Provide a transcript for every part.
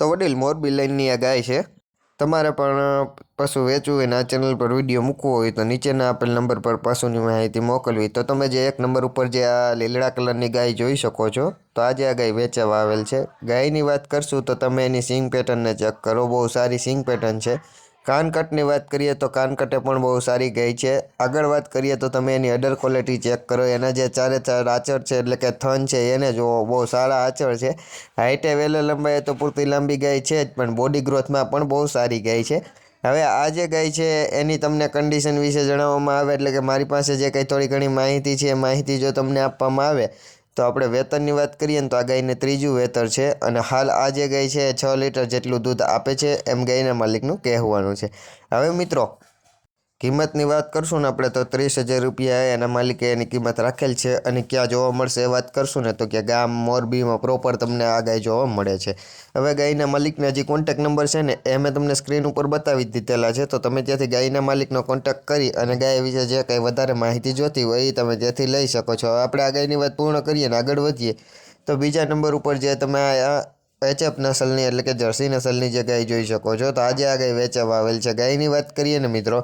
તો વડીલ મોરબી લાઈનની આ ગાય છે. તમારે પણ પશુ વેચવું હોય ને આ ચેનલ પર વીડિયો મૂકવો હોય તો નીચેના આપેલ નંબર પર પશુની માહિતી મોકલવી. તો તમે જે એક નંબર ઉપર જે આ લીલડા કલરની ગાય જોઈ શકો છો, તો આજે આ ગાય વેચવા આવેલ છે. ગાયની વાત કરશું તો તમે એની સિંગ પેટર્નને ચેક કરો. બહુ સારી સિંગ પેટર્ન છે. કાનકટની વાત કરીએ તો કાનકટે પણ બહુ સારી ગઈ છે. આગળ વાત કરીએ તો તમે એની અડર ક્વોલિટી ચેક કરો. એના જે ચારે ચાર આચર છે, એટલે કે થન છે, એને જુઓ, બહુ સારા આચર છે. હાઈટે વેલે લંબાઈએ તો પૂરતી લાંબી ગાય છે જ, પણ બોડી ગ્રોથમાં પણ બહુ સારી ગાય છે. હવે આ જે ગાય છે, એની તમને કન્ડિશન વિશે જણાવવામાં આવે, એટલે કે મારી પાસે જે કંઈ થોડી ઘણી માહિતી છે, એ માહિતી જો તમને આપવામાં આવે તો આપણે વેતનની વાત કરીએ ને તો આ ગાયને ત્રીજું વેતર છે અને હાલ આ જે ગાય છે એ છ લીટર જેટલું દૂધ આપે છે એમ ગાયના માલિકનું કહેવાનું છે. હવે મિત્રો કિંમતની વાત કરશું ને આપણે તો ત્રીસ હજાર રૂપિયા એના માલિકે એની કિંમત રાખેલ છે અને ક્યાં જોવા મળશે એ વાત કરશું ને તો કે ગામ મોરબીમાં પ્રોપર તમને આ ગાય જોવા મળે છે. હવે ગાયના માલિકના જે કોન્ટેક નંબર છે ને એ મેં તમને સ્ક્રીન ઉપર બતાવી દીધેલા છે, તો તમે ત્યાંથી ગાયના માલિકનો કોન્ટેક કરી અને ગાય વિશે જે કંઈ વધારે માહિતી જોતી હોય એ તમે ત્યાંથી લઈ શકો છો. આપણે આ ગાયની વાત પૂર્ણ કરીએ ને આગળ વધીએ. તો બીજા નંબર ઉપર જે તમે એચએફ નસલની, એટલે કે જર્સી નસલની જે ગાય જોઈ શકો છો. તો આજે આ ગાય વેચઅપ આવેલ છે. ગાયની વાત કરીએ ને મિત્રો,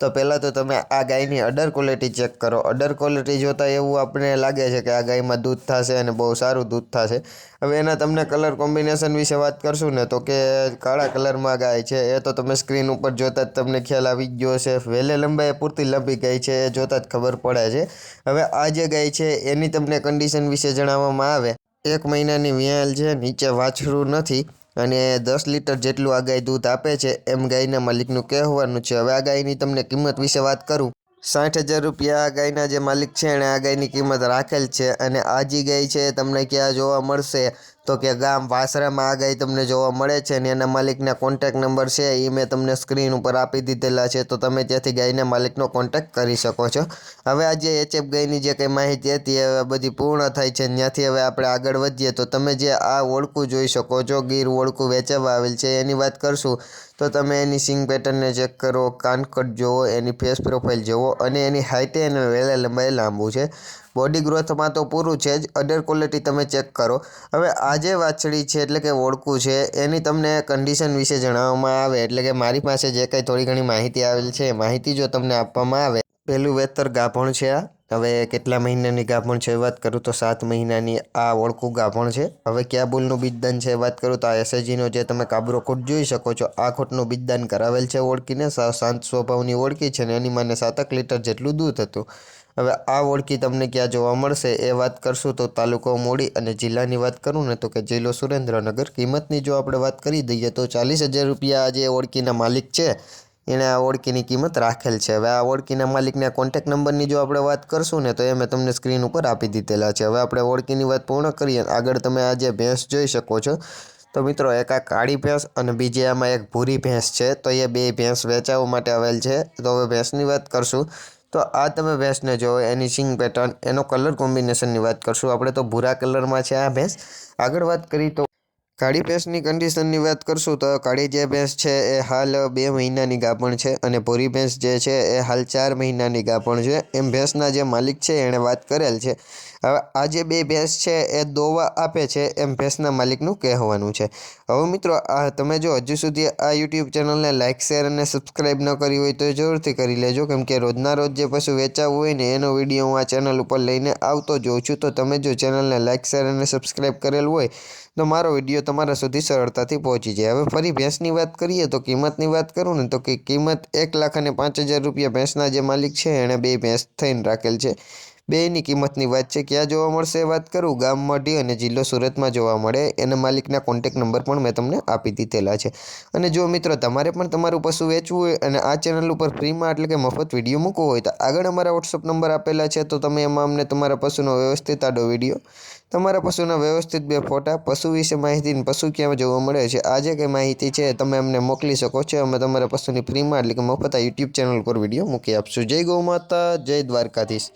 તો પહેલાં તો તમે આ ગાયની અડર ક્વોલિટી ચેક કરો. અડર ક્વોલિટી જોતાં એવું આપણે લાગે છે કે આ ગાયમાં દૂધ થશે અને બહુ સારું દૂધ થશે. હવે એના તમને કલર કોમ્બિનેશન વિશે વાત કરશું ને, તો કે કાળા કલરમાં ગાય છે. એ તો તમે સ્ક્રીન ઉપર જોતાં જ તમને ખ્યાલ આવી ગયો છે વહેલે લંબાઈ પૂરતી લંબી ગાય છે, એ જોતાં જ ખબર પડે છે. હવે આ જે ગાય છે, એની તમને કન્ડિશન વિશે જણાવવામાં આવે. એક મહિનાની વ્યાલ છે, નીચે વાછરું નથી અને દસ લીટર જેટલું આ ગાય દૂધ આપે છે, એમ ગાયના માલિકનું કહેવાનું છે. હવે આ ગાયની તમને કિંમત વિશે વાત કરું. સાઠ હજાર રૂપિયા આ ગાયના જે માલિક છે એણે આ ગાયની કિંમત રાખેલ છે અને આ જે ગાય છે, તમને ક્યાં જોવા મળશે? તો કે ગામ વાસરામાં આ ગાય તમને જોવા મળે છે અને એના માલિકના કોન્ટેક નંબર છે એ મેં તમને સ્ક્રીન ઉપર આપી દીધેલા છે, તો તમે ત્યાંથી ગાયના માલિકનો કોન્ટેક કરી શકો છો. હવે આ જે એચએફ ગાયની જે કંઈ માહિતી હતી, એ બધી પૂર્ણ થાય છે, ત્યાંથી હવે આપણે આગળ વધીએ. તો તમે જે આ ઓળખું જોઈ શકો છો, ગીર ઓળખું વેચવા આવેલ છે, એની વાત કરશું. તો તમે એની સિંગ પેટર્નને ચેક કરો કાનકટ જુઓ એની ફેસ પ્રોફાઇલ જુઓ અને એની હાઇટે અને વેલા લંબાઈ લાંબુ છે. બોડી ગ્રોથમાં તો પૂરું છે જ અડર ક્વોલિટી તમે ચેક કરો. હવે આ જે વાછડી છે, એટલે કે ઓળખું છે, એની તમને કન્ડિશન વિશે જણાવવામાં આવે, એટલે કે મારી પાસે જે કંઈ થોડી ઘણી માહિતી આવેલ છે માહિતી જો તમને આપવામાં આવે. પહેલું વેતર ગાભણ છે આ. હવે કેટલા મહિનાની ગાભણ છે? વાત કરું તો સાત મહિનાની આ ઓળખું ગાભણ છે. હવે ક્યાં બોલનું બીજદાન છે? વાત કરું તો આ એસએજીનો જે તમે કાબરો ખોટ જોઈ શકો છો, આ ખોટનું બીજદાન કરાવેલ છે ઓળખીને શાંત સ્વભાવની ઓળખી છે ને એની માને સાતક લીટર જેટલું દૂધ હતું. હવે આ ઓળખી તમને ક્યાં જોવા મળશે એ વાત કરશું તો તાલુકો મોડી અને જિલ્લાની વાત કરું ને તો કે જિલ્લો સુરેન્દ્રનગર. કિંમતની જો આપણે વાત કરી દઈએ તો ચાલીસ હજાર રૂપિયા જે ઓળખીના માલિક છે એણે આ ઓળખીની કિંમત રાખેલ છે. હવે આ ઓળખીના માલિકના કોન્ટેક નંબરની જો આપણે વાત કરશું ને, તો એ મેં તમને સ્ક્રીન ઉપર આપી દીધેલા છે. હવે આપણે ઓળખીની વાત પૂર્ણ કરીએ. આગળ તમે આ જે ભેંસ જોઈ શકો છો, તો મિત્રો એક આ કાળી ભેંસ અને બીજી આમાં એક ભૂરી ભેંસ છે, તો એ બે ભેંસ વેચાવા માટે આવેલ છે. તો હવે ભેંસની વાત કરશું, તો આ તમે ભેંસને જો એની સિંગ પેટર્ન એનો કલર કોમ્બિનેશનની વાત કરશું. આપણે તો ભૂરા કલરમાં છે આ ભેંસ. આગળ વાત કરી તો કાળી ભેંસની કન્ડિશનની વાત કરશું તો કાળી જે ભેંસ છે એ હાલ બે મહિનાની ગાભણ છે અને ભૂરી ભેંસ જે છે એ હાલ ચાર મહિનાની ગાભણ છે. એમ ભેંસના જે માલિક છે એણે વાત કરેલ છે. હવે આ જે બે ભેંસ છે, એ દોવા આપે છે, એમ ભેંસના માલિકનું કહેવાનું છે. હવે મિત્રો તમે જો હજુ સુધી આ યુટ્યુબ ચેનલને લાઇક શેર અને સબસ્ક્રાઈબ ન કરી હોય તો જરૂરથી કરી લેજો. કેમ કે રોજના રોજ જે પશુ વેચાવું હોય ને, એનો વીડિયો હું આ ચેનલ ઉપર લઈને આવતો જોઉં છું. તો તમે જો ચેનલને લાઇક શેર અને સબસ્ક્રાઈબ કરેલું હોય, તો મારો વીડિયો તમારા સુધી સરળતાથી પહોંચી જાય. હવે ફરી ભેંસની વાત કરીએ તો કિંમતની વાત કરું ને, તો કે કિંમત એક લાખ અને પાંચ હજાર રૂપિયા ભેંસના જે માલિક છે, એણે બે ભેંસ થઈને રાખેલ છે. બેની કિંમતની વાત છે, ક્યાં જોવા મળશે વાત કરું? ગામ મઢી અને જિલ્લો સુરતમાં જોવા મળે. એના માલિકના કોન્ટેક નંબર પણ મેં તમને આપી દીધેલા છે. અને જો મિત્રો તમારે પણ તમારું પશુ વેચવું હોય અને આ ચેનલ ઉપર ફ્રીમાં એટલે કે મફત વીડિયો મૂકવો હોય તો આગળ અમારા વોટ્સઅપ નંબર આપેલા છે, તો તમે એમાં અમને તમારા પશુનો વ્યવસ્થિત આડો વીડિયો તમારા પશુના વ્યવસ્થિત બે ફોટા, પશુ વિશે માહિતી પશુ ક્યાં જોવા મળે છે, આ જે કંઈ માહિતી છે તમે અમને મોકલી શકો છો. અમે તમારા પશુની ફ્રીમાં એટલે કે મફત આ યુટ્યુબ ચેનલ પર વીડિયો મૂકી આપશું. જય ગૌ માતા, જય દ્વારકાધીશ.